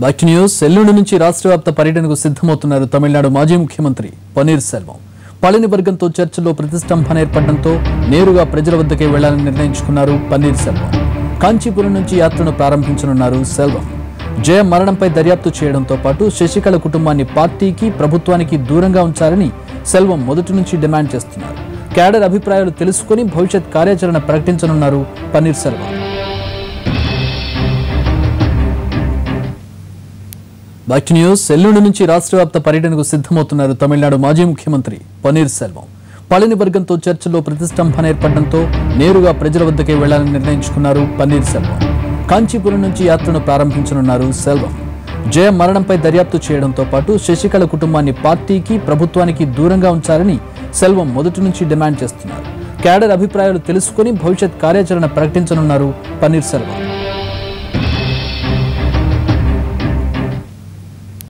Back to news ఎల్లుండి నుంచి రాష్ట్ర వ్యాప్త పర్యటనకు సిద్ధమవుతున్నారు తమిళనాడు మాజీ ముఖ్యమంత్రి పన్నీర్ సెల్వం. పళని వర్గంతో చర్చల్లో ప్రతిష్టంభన ఏర్పడడంతో నేరుగా ప్రజల వద్దకే వెళ్ళాలని నిర్ణయించుకున్నారు పన్నీర్ సెల్వం. కాంచీపురం నుంచి యాత్రను ప్రారంభించనున్నారు సెల్వం. జయ మరణంపై దర్యాప్తు చేయడంతో పాటు శశికళ కుటుంబాన్ని పార్టీకి ప్రభుత్వానికి దూరంగా ఉంచాలని సెల్వం మొదటి నుంచి డిమాండ్ చేస్తున్నారు. క్యాడర్ అభిప్రాయాలు తెలుసుకుని భవిష్యత్ కార్యాచరణ ప్రకటించనున్నారు Panneer Selvam. Back to news. ఎల్లుండి నుంచి రాష్ట్ర వ్యాప్త పర్యటనకు సిద్ధమవుతున్నారు తమిళనాడు మాజీ ముఖ్యమంత్రి పన్నీర్ సెల్వం. పళని వర్గంతో చర్చలో ప్రతిష్టంభన ఏర్పడడంతో నేరుగా ప్రజల వద్దకే వెళ్ళాలని నిర్ణయించుకున్నారు పన్నీర్ సెల్వం. కాంచీపురం నుంచి యాత్రను ప్రారంభించనున్నారు సెల్వం. జయ మరణంపై దర్యాప్తు చేయడంతో పాటు శశికళ కుటుంబాన్ని పార్టీకి ప్రభుత్వానికి దూరంగా ఉంచాలని సెల్వం మొదటి నుంచి డిమాండ్ చేస్తున్నారు. క్యాడర్ అభిప్రాయాలు తెలుసుకుని భవిష్యత్ కార్యాచరణ ప్రకటించనున్నారు పన్నీర్ సెల్వం.